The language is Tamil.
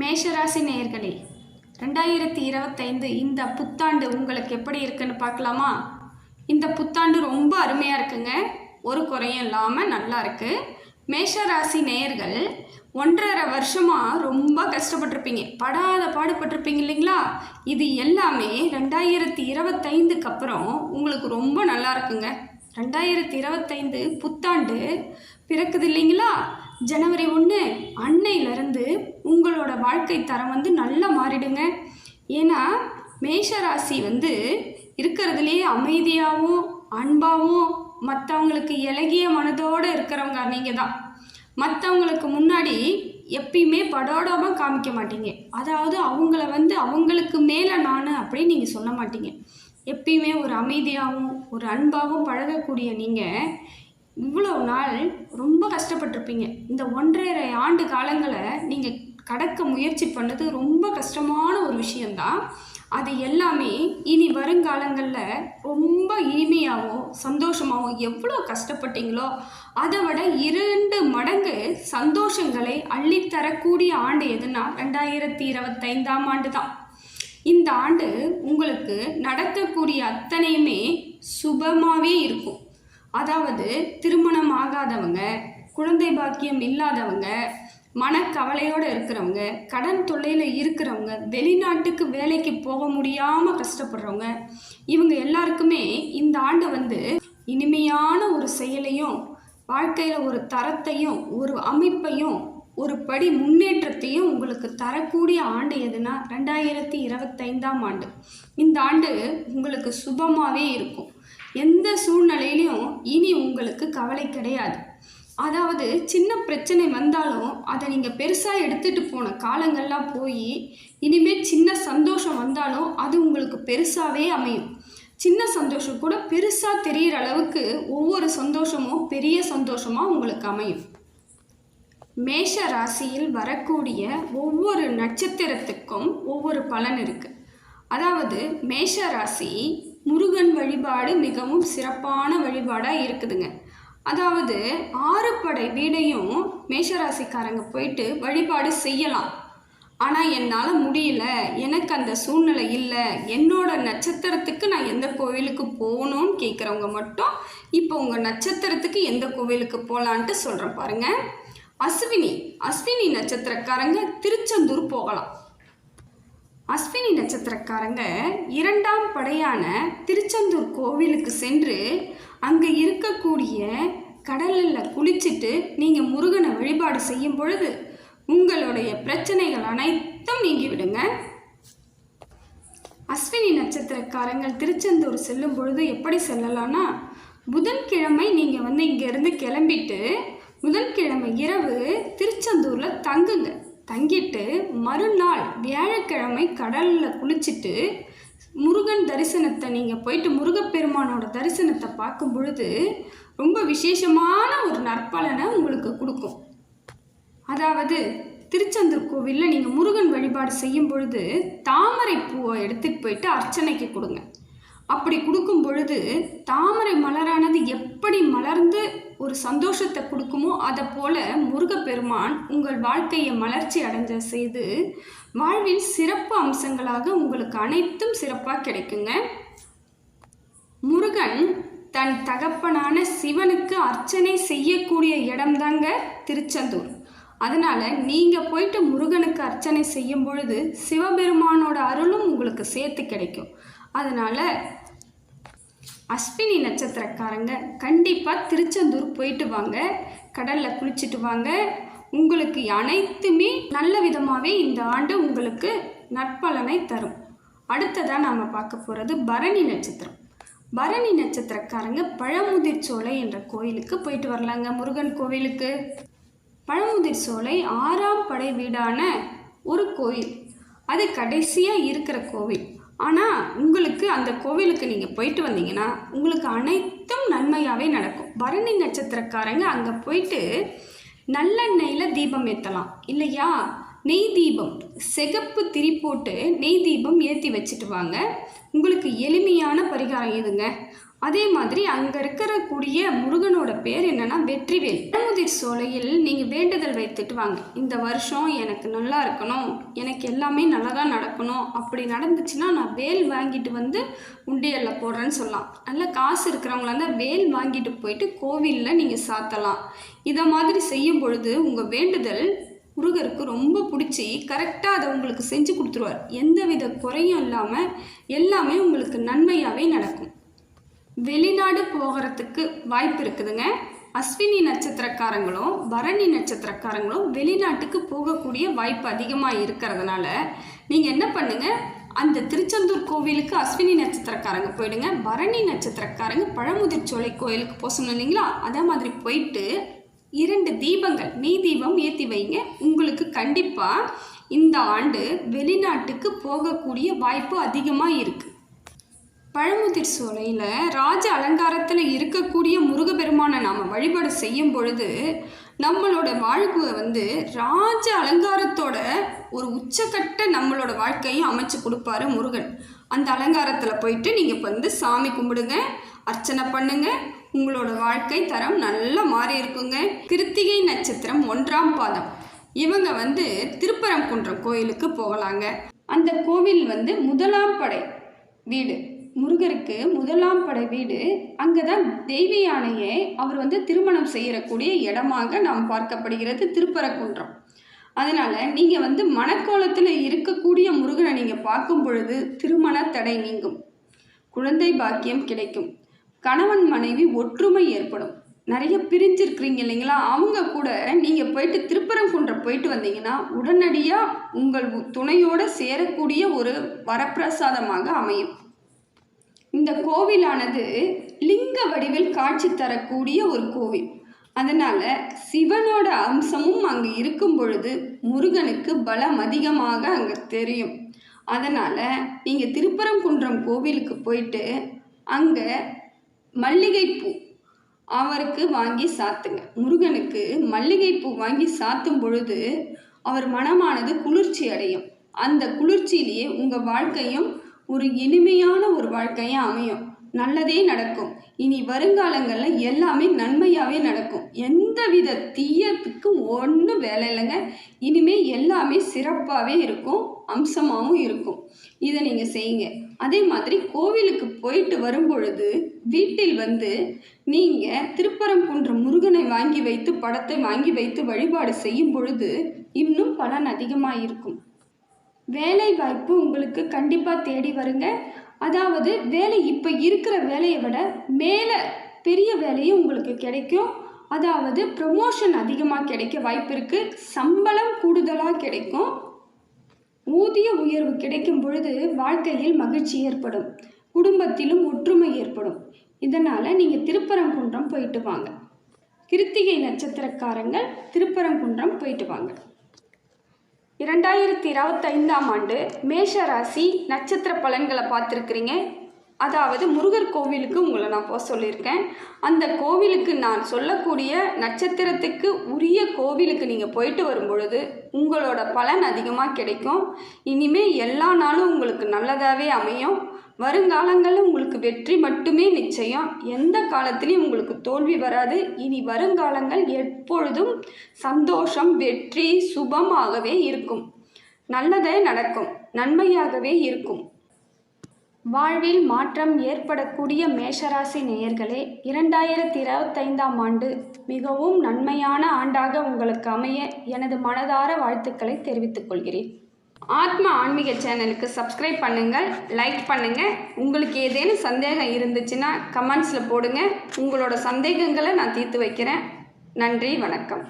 மேஷராசி நேயர்களே ரெண்டாயிரத்தி இருபத்தைந்து இந்த புத்தாண்டு உங்களுக்கு எப்படி இருக்குன்னு பார்க்கலாமா? இந்த புத்தாண்டு ரொம்ப அருமையாக இருக்குங்க. ஒரு குறையும் இல்லாமல் நல்லா இருக்கு. மேஷராசி நேயர்கள் ஒன்றரை வருஷமாக ரொம்ப கஷ்டப்பட்டிருப்பீங்க. படாத பாடுபட்டிருப்பீங்க இல்லைங்களா? இது எல்லாமே ரெண்டாயிரத்தி இருபத்தைந்துக்கு அப்புறம் உங்களுக்கு ரொம்ப நல்லா இருக்குங்க. ரெண்டாயிரத்தி இருபத்தைந்து புத்தாண்டு பிறக்குது இல்லைங்களா? ஜனவரி ஒன்று அன்னையிலேருந்து உங்களோட வாழ்க்கை தரம் வந்து நல்லா மாறிடுங்க. ஏன்னா மேஷராசி வந்து இருக்கிறதுலேயே அமைதியாகவும் அன்பாகவும் மற்றவங்களுக்கு இலகிய மனதோடு இருக்கிறவங்க நீங்கள் தான் மற்றவங்களுக்கு முன்னாடி எப்பயுமே படோடாமல் காமிக்க மாட்டீங்க. அதாவது அவங்கள வந்து அவங்களுக்கு மேலே நான் அப்படின்னு நீங்கள் சொல்ல மாட்டீங்க. எப்பயுமே ஒரு அமைதியாகவும் ஒரு அன்பாகவும் பழகக்கூடிய நீங்கள் இவ்வளோ நாள் ரொம்ப கஷ்டப்பட்டிருப்பீங்க. இந்த ஒன்றரை ஆண்டு காலங்களை நீங்கள் கடக்க முயற்சி பண்ணது ரொம்ப கஷ்டமான ஒரு விஷயந்தான் அது எல்லாமே இனி வருங்காலங்களில் ரொம்ப இனிமையாகவும் சந்தோஷமாகவும் எவ்வளோ கஷ்டப்பட்டீங்களோ அதை விட இரண்டு மடங்கு சந்தோஷங்களை அள்ளித்தரக்கூடிய ஆண்டு எதுனா ரெண்டாயிரத்தி இருபத்தைந்தாம் ஆண்டு தான் இந்த ஆண்டு உங்களுக்கு நடக்கக்கூடிய அத்தனையுமே சுபமாகவே இருக்கும். அதாவது திருமணம் ஆகாதவங்க குழந்தை பாக்கியம் இல்லாதவங்க மனக்கவலையோடு இருக்கிறவங்க கடன் தொல்லையில் இருக்கிறவங்க வெளிநாட்டுக்கு வேலைக்கு போக முடியாமல் கஷ்டப்படுறவங்க இவங்க எல்லாருக்குமே இந்த ஆண்டு வந்து இனிமையான ஒரு செயலையும் வாழ்க்கையில் ஒரு தரத்தையும் ஒரு அமைப்பையும் ஒரு படி முன்னேற்றத்தையும் உங்களுக்கு தரக்கூடிய ஆண்டு எதுனா ரெண்டாயிரத்தி இருபத்தைந்தாம் ஆண்டு. இந்த ஆண்டு உங்களுக்கு சுபமாகவே இருக்கும். எந்த சூழ்நிலையிலையும் இனி உங்களுக்கு கவலை கிடையாது. அதாவது சின்ன பிரச்சனை வந்தாலும் அதை நீங்கள் பெருசாக எடுத்துகிட்டு போன காலங்கள்லாம் போய் இனிமேல் சின்ன சந்தோஷம் வந்தாலும் அது உங்களுக்கு பெருசாகவே அமையும். சின்ன சந்தோஷம் கூட பெருசாக தெரிகிற அளவுக்கு ஒவ்வொரு சந்தோஷமும் பெரிய சந்தோஷமாக உங்களுக்கு அமையும். மேஷ ராசியில் வரக்கூடிய ஒவ்வொரு நட்சத்திரத்துக்கும் ஒவ்வொரு பலன் இருக்குது அதாவது மேஷ ராசி முருகன் வழிபாடு மிகவும் சிறப்பான வழிபாடாக இருக்குதுங்க. அதாவது ஆறு படை வீடையும் மேஷராசிக்காரங்க போயிட்டு வழிபாடு செய்யலாம். ஆனால் என்னால் முடியல. எனக்கு அந்த சூழ்நிலை இல்லை. என்னோட நட்சத்திரத்துக்கு நான் எந்த கோவிலுக்கு போகணும்னு கேட்குறவங்க மட்டும் இப்போ உங்கள் நட்சத்திரத்துக்கு எந்த கோவிலுக்கு போகலான்ட்டு சொல்கிறேன் பாருங்கள் அஸ்வினி அஸ்வினி நட்சத்திரக்காரங்க திருச்செந்தூர் போகலாம். அஸ்வினி நட்சத்திரக்காரங்க இரண்டாம் படையான திருச்செந்தூர் கோவிலுக்கு சென்று அங்கே இருக்கக்கூடிய கடலில் குளிச்சுட்டு நீங்கள் முருகனை வழிபாடு செய்யும் பொழுது உங்களுடைய பிரச்சனைகள் அனைத்தும் நீங்கிவிடுங்க அஸ்வினி நட்சத்திரக்காரங்கள் திருச்செந்தூர் செல்லும் பொழுது எப்படி செல்லலாம்னா புதன்கிழமை நீங்கள் வந்து இங்கேருந்து கிளம்பிட்டு புதன்கிழமை இரவு திருச்செந்தூரில் தங்குங்க. தங்கிட்டு மறுநாள் வியாழக்கிழமை கடலில் குளிச்சுட்டு முருகன் தரிசனத்தை நீங்கள் போயிட்டு முருகப்பெருமானோட தரிசனத்தை பார்க்கும் பொழுது ரொம்ப விசேஷமான ஒரு நற்பலனை உங்களுக்கு கொடுக்கும். அதாவது திருச்செந்தூர் கோவிலில் நீங்கள் முருகன் வழிபாடு செய்யும் பொழுது தாமரை பூவை எடுத்துகிட்டு போயிட்டு அர்ச்சனைக்கு கொடுங்க. அப்படி கொடுக்கும் பொழுது தாமரை மலரானது எப்படி மலர்ந்து ஒரு சந்தோஷத்தை கொடுக்குமோ அதை போல முருகப்பெருமான் உங்கள் வாழ்க்கையை மலர்ச்சி அடைஞ்ச செய்து வாழ்வில் சிறப்பு அம்சங்களாக உங்களுக்கு அனைத்தும் சிறப்பாக கிடைக்குங்க. முருகன் தன் தகப்பனான சிவனுக்கு அர்ச்சனை செய்யக்கூடிய இடம்தாங்க திருச்செந்தூர். அதனால் நீங்கள் போயிட்டு முருகனுக்கு அர்ச்சனை செய்யும் பொழுது சிவபெருமானோட அருளும் உங்களுக்கு சேர்த்து கிடைக்கும். அதனால் அஸ்வினி நட்சத்திரக்காரங்க கண்டிப்பாக திருச்செந்தூர் போயிட்டு வாங்க. கடலில் குளிச்சுட்டு வாங்க. உங்களுக்கு அனைத்துமே நல்ல விதமாகவே இந்த ஆண்டு உங்களுக்கு நற்பலனை தரும். அடுத்ததாக நாம் பார்க்க போகிறது பரணி நட்சத்திரம். பரணி நட்சத்திரக்காரங்க பழமுதிர் சோலை என்ற கோயிலுக்கு போயிட்டு வரலாங்க முருகன் கோவிலுக்கு. பழமுதிர் சோலை ஆறாம் படை வீடான ஒரு கோயில். அது கடைசியாக இருக்கிற கோவில். ஆனால் உங்களுக்கு அந்த கோவிலுக்கு நீங்கள் போயிட்டு வந்தீங்கன்னா உங்களுக்கு அனைத்தும் நன்மையாகவே நடக்கும். பரணி நட்சத்திரக்காரங்க அங்கே போயிட்டு நல்லெண்ணெயில் தீபம் ஏற்றலாம் இல்லையா? நெய் தீபம். சிகப்பு திரி போட்டு நெய் தீபம் ஏற்றி வச்சுட்டு வாங்க. உங்களுக்கு எளிமையான பரிகாரம் இதுங்க அதே மாதிரி அங்கே இருக்கக்கூடிய முருகனோட பேர் என்னென்னா வெற்றிவேல். பழமுதிர் சோலையில் நீங்கள் வேண்டுதல் வைத்துட்டு வாங்க. இந்த வருஷம் எனக்கு நல்லா இருக்கணும் எனக்கு எல்லாமே நல்லா தான் நடக்கணும் அப்படி நடந்துச்சுன்னா நான் வேல் வாங்கிட்டு வந்து உண்டியலில் போடுறேன்னு சொல்லலாம். நல்ல காசு இருக்கிறவங்களா இருந்தால் வேல் வாங்கிட்டு போயிட்டு கோவிலில் நீங்கள் சாத்தலாம். இதை மாதிரி செய்யும் பொழுது உங்கள் வேண்டுதல் முருகருக்கு ரொம்ப பிடிச்சி கரெக்டாக அதை உங்களுக்கு செஞ்சு கொடுத்துருவார். எந்தவித குறையும் இல்லாமல் எல்லாமே உங்களுக்கு நன்மையாகவே நடக்கும். வெளிநாடு போகிறதுக்கு வாய்ப்பு இருக்குதுங்க. அஸ்வினி நட்சத்திரக்காரங்களும் பரணி நட்சத்திரக்காரங்களும் வெளிநாட்டுக்கு போகக்கூடிய வாய்ப்பு அதிகமாக இருக்கிறதுனால நீங்கள் என்ன பண்ணுங்க? அந்த திருச்செந்தூர் கோவிலுக்கு அஸ்வினி நட்சத்திரக்காரங்க போயிடுங்க. பரணி நட்சத்திரக்காரங்க பழமுதிர் சோலை கோயிலுக்கு போக சொன்னேன் இல்லைங்களா? அதே மாதிரி போயிட்டு இரண்டு தீபங்கள் நெய் தீபம் ஏற்றி வைங்க. உங்களுக்கு கண்டிப்பாக இந்த ஆண்டு வெளிநாட்டுக்கு போகக்கூடிய வாய்ப்பு அதிகமாக இருக்குது பழமுதிர் சோலையில் ராஜ அலங்காரத்தில் இருக்கக்கூடிய முருகப்பெருமானை நாம் வழிபாடு செய்யும் பொழுது நம்மளோட வாழ்க்கையை வந்து ராஜ அலங்காரத்தோட ஒரு உச்சக்கட்ட நம்மளோட வாழ்க்கையை அமைச்சு கொடுப்பாரு முருகன். அந்த அலங்காரத்தில் போயிட்டு நீங்கள் இப்போ வந்து சாமி கும்பிடுங்க அர்ச்சனை பண்ணுங்க உங்களோட வாழ்க்கை தரம் நல்லா மாறி இருக்குங்க. கிருத்திகை நட்சத்திரம் ஒன்றாம் பாதம். இவங்க வந்து திருப்பரங்குன்றம் கோயிலுக்கு போகலாங்க. அந்த கோவில் வந்து முதலாம் படை வீடு. முருகருக்கு முதலாம் படை வீடு. அங்கே தான் தெய்வ யானையை அவர் வந்து திருமணம் செய்யக்கூடிய இடமாக நாம் பார்க்கப்படுகிறது திருப்பரங்குன்றம். அதனால் நீங்கள் வந்து மணக்கோலத்தில் இருக்கக்கூடிய முருகனை நீங்கள் பார்க்கும் பொழுது திருமண தடை நீங்கும். குழந்தை பாக்கியம் கிடைக்கும். கணவன் மனைவி ஒற்றுமை ஏற்படும். நிறைய பிரிஞ்சிருக்கிறீங்க இல்லைங்களா? அவங்க கூட நீங்கள் போயிட்டு திருப்பரங்குன்றம் போயிட்டு வந்தீங்கன்னா உடனடியாக உங்கள் துணையோடு சேரக்கூடிய ஒரு வரப்பிரசாதமாக அமையும். இந்த கோவிலானது லிங்க வடிவில் காட்சி தரக்கூடிய ஒரு கோவில். அதனால் சிவனோட அம்சமும் அங்கே இருக்கும் பொழுது முருகனுக்கு பலம் அதிகமாக அங்கே தெரியும். அதனால் நீங்கள் திருப்பரங்குன்றம் கோவிலுக்கு போயிட்டு அங்கே மல்லிகைப்பூ அவருக்கு வாங்கி சாத்துங்க. முருகனுக்கு மல்லிகைப்பூ வாங்கி சாத்தும் பொழுது அவர் மனமானது குளிர்ச்சி அடையும். அந்த குளிர்ச்சியிலேயே உங்கள் வாழ்க்கையும் ஒரு இனிமையான ஒரு வாழ்க்கையாக அமையும். நல்லதே நடக்கும். இனி வருங்காலங்களில் எல்லாமே நன்மையாகவே நடக்கும். எந்தவித தீயத்துக்கும் ஒன்றும் வேலை இல்லைங்க. இனிமேல் எல்லாமே சிறப்பாகவே இருக்கும். அம்சமாகவும் இருக்கும். இதை நீங்கள் செய்யுங்க. அதே மாதிரி கோவிலுக்கு போயிட்டு வரும் பொழுது வீட்டில் வந்து நீங்கள் திருப்பரங்குன்ற முருகனை வாங்கி வைத்து படத்தை வாங்கி வைத்து வழிபாடு செய்யும் பொழுது இன்னும் பலன் அதிகமாக இருக்கும் வேலை வாய்ப்பு உங்களுக்கு கண்டிப்பாக தேடி வருங்க. அதாவது வேலை இப்போ இருக்கிற வேலையை விட மேலே பெரிய வேலையும் உங்களுக்கு கிடைக்கும். அதாவது ப்ரமோஷன் அதிகமாக கிடைக்க வாய்ப்பு இருக்குது சம்பளம் கூடுதலாக கிடைக்கும். ஊதிய உயர்வு கிடைக்கும் பொழுது வாழ்க்கையில் மகிழ்ச்சி ஏற்படும். குடும்பத்திலும் ஒற்றுமை ஏற்படும். இதனால் நீங்கள் திருப்பரங்குன்றம் போயிட்டு வாங்க. கிருத்திகை நட்சத்திரக்காரங்கள் திருப்பரங்குன்றம் போயிட்டு வாங்க. இரண்டாயிரத்தி இருபத்தைந்தாம் ஆண்டு மேஷ ராசி நட்சத்திர பலன்களை பார்த்துருக்குறீங்க. அதாவது முருகர் கோவிலுக்கு உங்களை நான் போக சொல்லியிருக்கேன். அந்த கோவிலுக்கு நான் சொல்லக்கூடிய நட்சத்திரத்துக்கு உரிய கோவிலுக்கு நீங்கள் போயிட்டு வரும் பொழுது உங்களோட பலன் அதிகமாக கிடைக்கும். இனிமேல் எல்லா நாளும் உங்களுக்கு நல்லதாகவே அமையும். வருங்காலங்களில் உங்களுக்கு வெற்றி மட்டுமே நிச்சயம். எந்த காலத்திலையும் உங்களுக்கு தோல்வி வராது. இனி வருங்காலங்கள் எப்பொழுதும் சந்தோஷம் வெற்றி சுபமாகவே இருக்கும். நல்லதே நடக்கும். நன்மையாகவே இருக்கும். வாழ்வில் மாற்றம் ஏற்படக்கூடிய மேஷராசி நேயர்களே இரண்டாயிரத்தி இருபத்தைந்தாம் ஆண்டு மிகவும் நன்மையான ஆண்டாக உங்களுக்கு அமைய எனது மனதார வாழ்த்துக்களை தெரிவித்துக் கொள்கிறேன். ஆத்ம ஆன்மீக சேனலுக்கு சப்ஸ்கிரைப் பண்ணுங்கள் லைக் பண்ணுங்கள் உங்களுக்கு ஏதேனும் சந்தேகம் இருந்துச்சுன்னா கமெண்ட்ஸில் போடுங்க. உங்களோட சந்தேகங்களை நான் தீர்த்து வைக்கிறேன். நன்றி வணக்கம்.